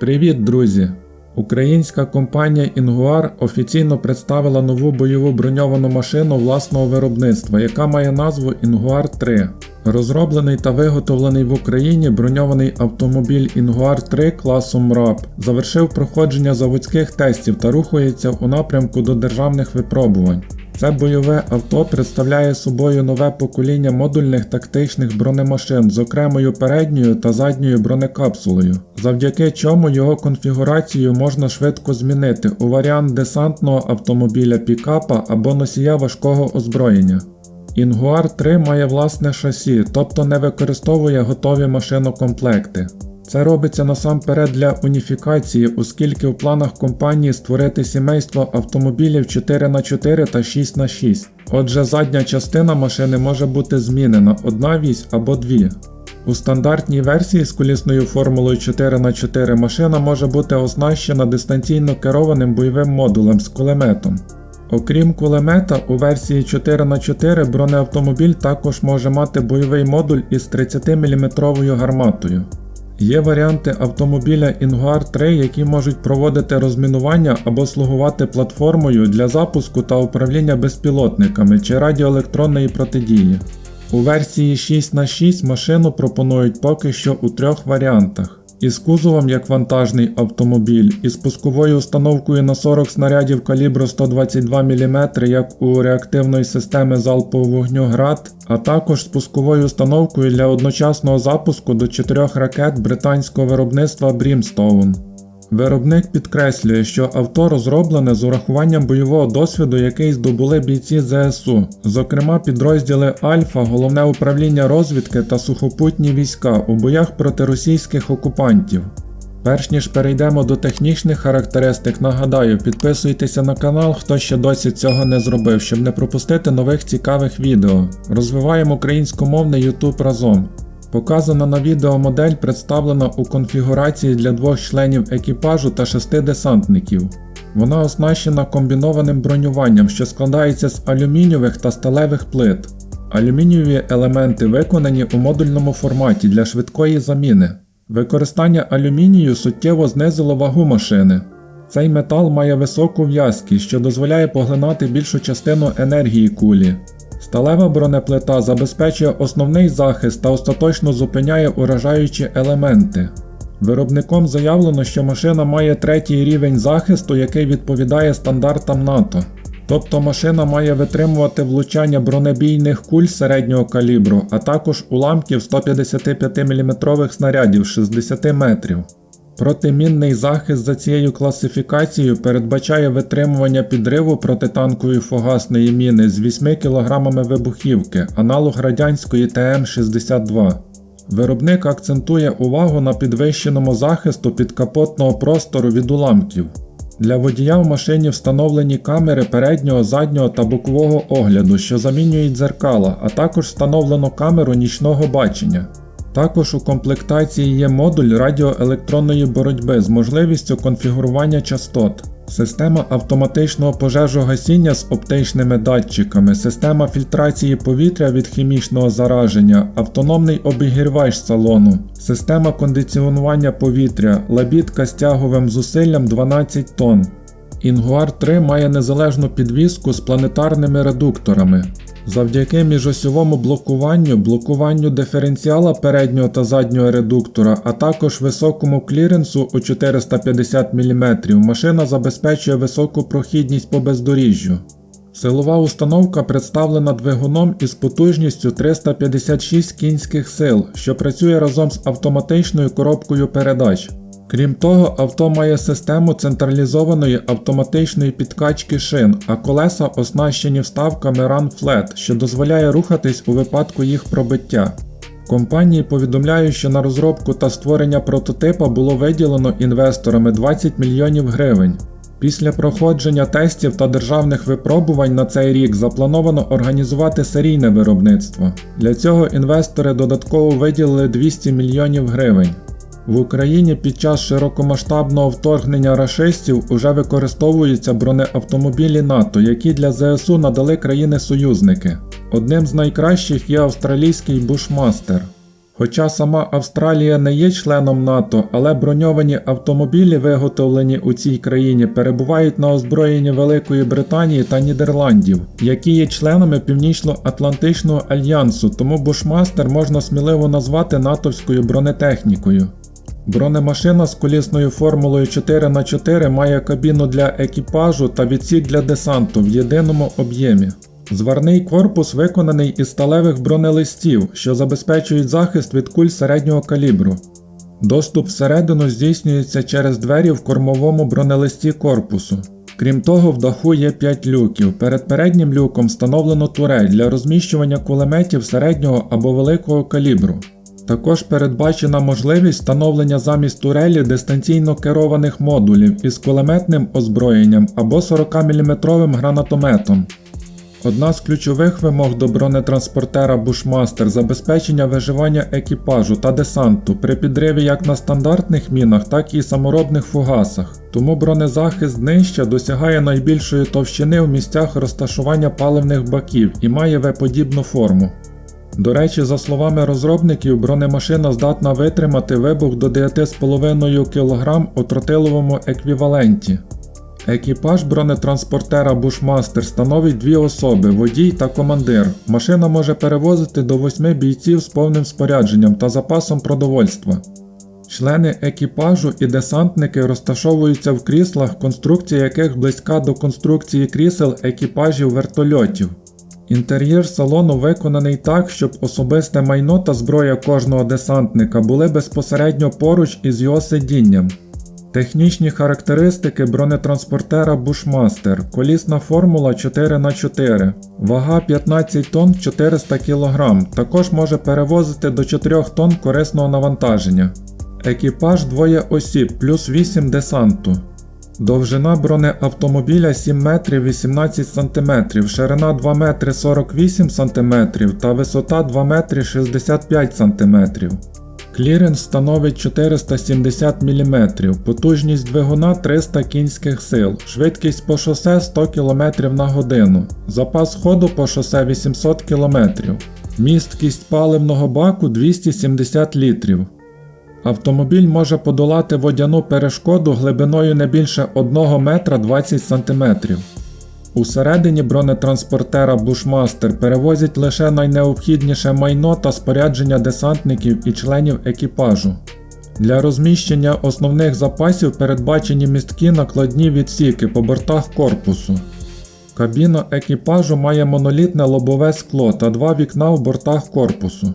Привіт, друзі! Українська компанія Інгуар офіційно представила нову бойову броньовану машину власного виробництва, яка має назву Інгуар 3. Розроблений та виготовлений в Україні броньований автомобіль Інгуар 3 класу МРАП завершив проходження заводських тестів та рухається у напрямку до державних випробувань. Це бойове авто представляє собою нове покоління модульних тактичних бронемашин з окремою передньою та задньою бронекапсулою, завдяки чому його конфігурацію можна швидко змінити у варіант десантного автомобіля пікапа або носія важкого озброєння. Інгуар 3 має власне шасі, тобто не використовує готові машинокомплекти. Це робиться насамперед для уніфікації, оскільки в планах компанії створити сімейство автомобілів 4х4 та 6х6. Отже, задня частина машини може бути змінена одна вісь або дві. У стандартній версії з колісною формулою 4х4 машина може бути оснащена дистанційно керованим бойовим модулем з кулеметом. Окрім кулемета, у версії 4х4 бронеавтомобіль також може мати бойовий модуль із 30-мм гарматою. Є варіанти автомобіля Інгуар 3, які можуть проводити розмінування або слугувати платформою для запуску та управління безпілотниками чи радіоелектронної протидії. У версії 6х6 машину пропонують поки що у трьох варіантах. Із кузовом як вантажний автомобіль, із пусковою установкою на 40 снарядів калібру 122 мм, як у реактивної системи залпового вогню ГРАД, а також з пусковою установкою для одночасного запуску до чотирьох ракет британського виробництва Brimstone. Виробник підкреслює, що авто розроблене з урахуванням бойового досвіду, який здобули бійці ЗСУ, зокрема підрозділи Альфа, головне управління розвідки та сухопутні війська у боях проти російських окупантів. Перш ніж перейдемо до технічних характеристик, нагадаю, підписуйтеся на канал, хто ще досі цього не зробив, щоб не пропустити нових цікавих відео. Розвиваємо українськомовний YouTube разом. Показана на відео модель представлена у конфігурації для двох членів екіпажу та шести десантників. Вона оснащена комбінованим бронюванням, що складається з алюмінієвих та сталевих плит. Алюмінієві елементи виконані у модульному форматі для швидкої заміни. Використання алюмінію суттєво знизило вагу машини. Цей метал має високу в'язкість, що дозволяє поглинати більшу частину енергії кулі. Сталева бронеплита забезпечує основний захист та остаточно зупиняє уражаючі елементи. Виробником заявлено, що машина має третій рівень захисту, який відповідає стандартам НАТО. Тобто машина має витримувати влучання бронебійних куль середнього калібру, а також уламків 155 мм снарядів 60 метрів. Протимінний захист за цією класифікацією передбачає витримування підриву протитанкової фугасної міни з 8 кг вибухівки, аналог радянської ТМ-62. Виробник акцентує увагу на підвищеному захисту підкапотного простору від уламків. Для водія в машині встановлені камери переднього, заднього та бокового огляду, що замінюють дзеркала, а також встановлено камеру нічного бачення. Також у комплектації є модуль радіоелектронної боротьби з можливістю конфігурування частот, система автоматичного пожежогасіння з оптичними датчиками, система фільтрації повітря від хімічного зараження, автономний обігрівач салону, система кондиціонування повітря, лабітка з тяговим зусиллям 12 тонн. Інгуар 3 має незалежну підвіску з планетарними редукторами. Завдяки міжосьовому блокуванню, блокуванню диференціала переднього та заднього редуктора, а також високому кліренсу у 450 мм, машина забезпечує високу прохідність по бездоріжжю. Силова установка представлена двигуном із потужністю 356 кінських сил, що працює разом з автоматичною коробкою передач. Крім того, авто має систему централізованої автоматичної підкачки шин, а колеса оснащені вставками Run Flat, що дозволяє рухатись у випадку їх пробиття. Компанії повідомляють, що на розробку та створення прототипа було виділено інвесторами 20 мільйонів гривень. Після проходження тестів та державних випробувань на цей рік заплановано організувати серійне виробництво. Для цього інвестори додатково виділили 200 мільйонів гривень. В Україні під час широкомасштабного вторгнення рашистів уже використовуються бронеавтомобілі НАТО, які для ЗСУ надали країни-союзники. Одним з найкращих є австралійський Бушмастер. Хоча сама Австралія не є членом НАТО, але броньовані автомобілі, виготовлені у цій країні, перебувають на озброєнні Великої Британії та Нідерландів, які є членами Північно-Атлантичного альянсу, тому Бушмастер можна сміливо назвати натовською бронетехнікою. Бронемашина з колісною формулою 4х4 має кабіну для екіпажу та відсік для десанту в єдиному об'ємі. Зварний корпус виконаний із сталевих бронелистів, що забезпечують захист від куль середнього калібру. Доступ всередину здійснюється через двері в кормовому бронелисті корпусу. Крім того, в даху є 5 люків. Перед переднім люком встановлено турель для розміщування кулеметів середнього або великого калібру. Також передбачена можливість встановлення замість турелі дистанційно керованих модулів із кулеметним озброєнням або 40-мм гранатометом. Одна з ключових вимог до бронетранспортера Bushmaster – забезпечення виживання екіпажу та десанту при підриві як на стандартних мінах, так і саморобних фугасах. Тому бронезахист днища досягає найбільшої товщини в місцях розташування паливних баків і має В-подібну форму. До речі, за словами розробників, бронемашина здатна витримати вибух до 9,5 кг у тротиловому еквіваленті. Екіпаж бронетранспортера Bushmaster становить дві особи водій та командир. Машина може перевозити до 8 бійців з повним спорядженням та запасом продовольства. Члени екіпажу і десантники розташовуються в кріслах, конструкція яких близька до конструкції крісел екіпажів вертольотів. Інтер'єр салону виконаний так, щоб особисте майно та зброя кожного десантника були безпосередньо поруч із його сидінням. Технічні характеристики бронетранспортера Bushmaster, колісна формула 4х4, вага 15 тонн 400 кг, також може перевозити до 4 тонн корисного навантаження. Екіпаж двоє осіб плюс 8 десанту. Довжина бронеавтомобіля 7 метрів 18 см, ширина 2 метри 48 см та висота 2 метри 65 см. Кліренс становить 470 мм, потужність двигуна 300 кінських сил, швидкість по шосе 100 км на годину, запас ходу по шосе 800 км, місткість паливного баку 270 літрів. Автомобіль може подолати водяну перешкоду глибиною не більше 1 метра 20 см. Усередині бронетранспортера Bushmaster перевозять лише найнеобхідніше майно та спорядження десантників і членів екіпажу. Для розміщення основних запасів передбачені місткі накладні відсіки по бортах корпусу. Кабіна екіпажу має монолітне лобове скло та два вікна в бортах корпусу.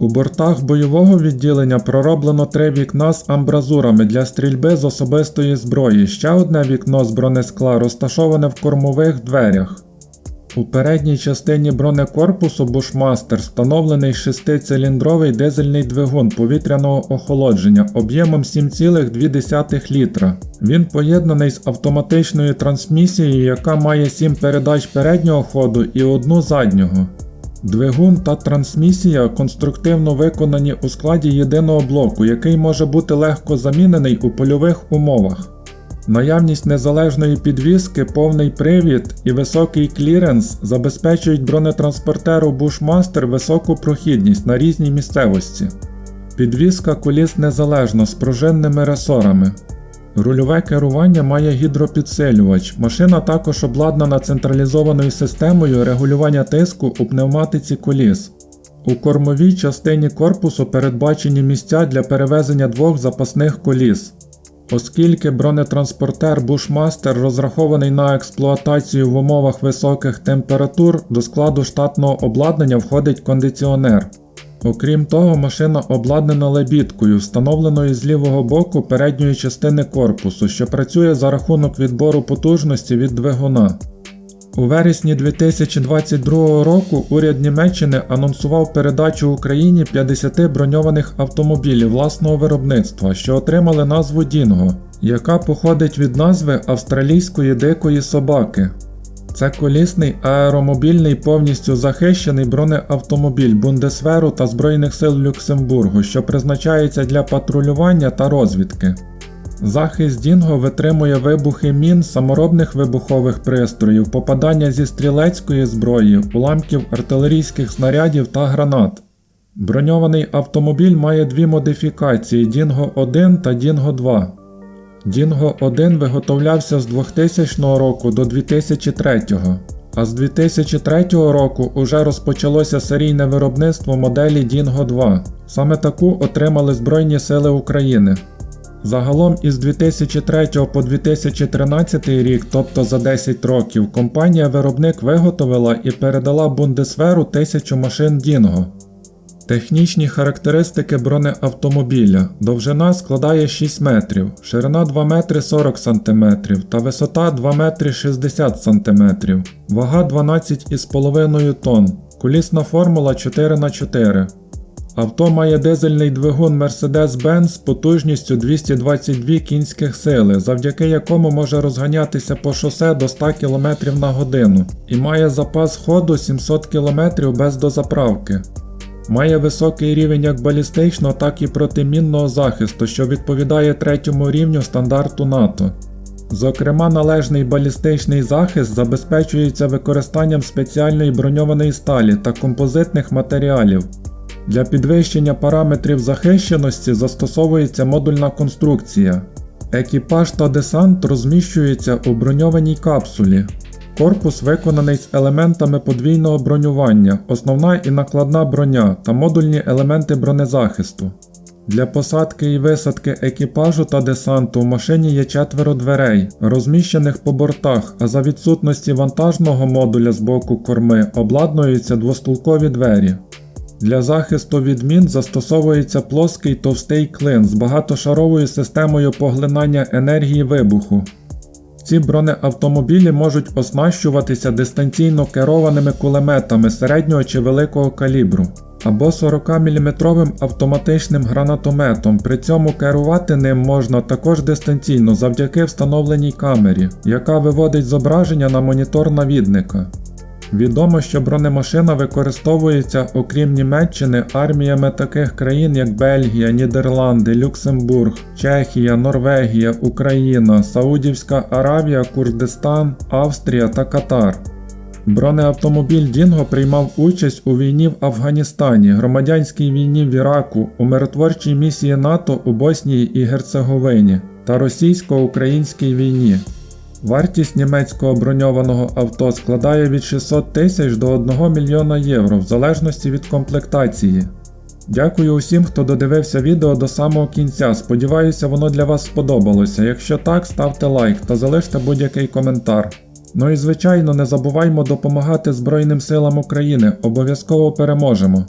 У бортах бойового відділення пророблено три вікна з амбразурами для стрільби з особистої зброї. Ще одне вікно з бронескла розташоване в кормових дверях. У передній частині бронекорпусу Bushmaster встановлений шестициліндровий дизельний двигун повітряного охолодження об'ємом 7,2 літра. Він поєднаний з автоматичною трансмісією, яка має 7 передач переднього ходу і одну заднього. Двигун та трансмісія конструктивно виконані у складі єдиного блоку, який може бути легко замінений у польових умовах. Наявність незалежної підвіски, повний привід і високий кліренс забезпечують бронетранспортеру Bushmaster високу прохідність на різній місцевості. Підвіска коліс незалежна з пружинними ресорами. Рульове керування має гідропідсилювач. Машина також обладнана централізованою системою регулювання тиску у пневматиці коліс. У кормовій частині корпусу передбачені місця для перевезення двох запасних коліс. Оскільки бронетранспортер Bushmaster розрахований на експлуатацію в умовах високих температур, до складу штатного обладнання входить кондиціонер. Окрім того, машина обладнана лебідкою, встановленою з лівого боку передньої частини корпусу, що працює за рахунок відбору потужності від двигуна. У вересні 2022 року уряд Німеччини анонсував передачу Україні 50 броньованих автомобілів власного виробництва, що отримали назву Дінго, яка походить від назви австралійської дикої собаки. Це колісний аеромобільний повністю захищений бронеавтомобіль Бундесверу та Збройних сил Люксембургу, що призначається для патрулювання та розвідки. Захист Дінго витримує вибухи мін, саморобних вибухових пристроїв, попадання зі стрілецької зброї, уламків артилерійських снарядів та гранат. Броньований автомобіль має дві модифікації Dingo 1 та Dingo 2. Dingo 1 виготовлявся з 2000 року до 2003, а з 2003 року уже розпочалося серійне виробництво моделі Dingo 2. Саме таку отримали Збройні Сили України. Загалом із 2003 по 2013 рік, тобто за 10 років, компанія-виробник виготовила і передала Бундесверу тисячу машин Дінго. Технічні характеристики бронеавтомобіля. Довжина складає 6 метрів, ширина 2 метри 40 см та висота 2 метри 60 см, вага 12,5 тонн, колісна формула 4х4. Авто має дизельний двигун Mercedes-Benz з потужністю 222 кінських сили, завдяки якому може розганятися по шосе до 100 км на годину і має запас ходу 700 км без дозаправки. Має високий рівень як балістичного, так і протимінного захисту, що відповідає третьому рівню стандарту НАТО. Зокрема, належний балістичний захист забезпечується використанням спеціальної броньованої сталі та композитних матеріалів. Для підвищення параметрів захищеності застосовується модульна конструкція. Екіпаж та десант розміщуються у броньованій капсулі. Корпус виконаний з елементами подвійного бронювання, основна і накладна броня та модульні елементи бронезахисту. Для посадки і висадки екіпажу та десанту в машині є четверо дверей, розміщених по бортах, а за відсутності вантажного модуля з боку корми обладнуються двостулкові двері. Для захисту від мін застосовується плоский товстий клин з багатошаровою системою поглинання енергії вибуху. Ці бронеавтомобілі можуть оснащуватися дистанційно керованими кулеметами середнього чи великого калібру або 40-мм автоматичним гранатометом. При цьому керувати ним можна також дистанційно завдяки встановленій камері, яка виводить зображення на монітор навідника. Відомо, що бронемашина використовується, окрім Німеччини, арміями таких країн, як Бельгія, Нідерланди, Люксембург, Чехія, Норвегія, Україна, Саудівська Аравія, Курдистан, Австрія та Катар. Бронеавтомобіль Дінго приймав участь у війні в Афганістані, громадянській війні в Іраку, у миротворчій місії НАТО у Боснії і Герцеговині та російсько-українській війні. Вартість німецького броньованого авто складає від 600 тисяч до 1 мільйона євро в залежності від комплектації. Дякую усім, хто додивився відео до самого кінця. Сподіваюся, воно для вас сподобалося. Якщо так, ставте лайк та залиште будь-який коментар. Ну і звичайно, не забуваймо допомагати Збройним силам України, обов'язково переможемо.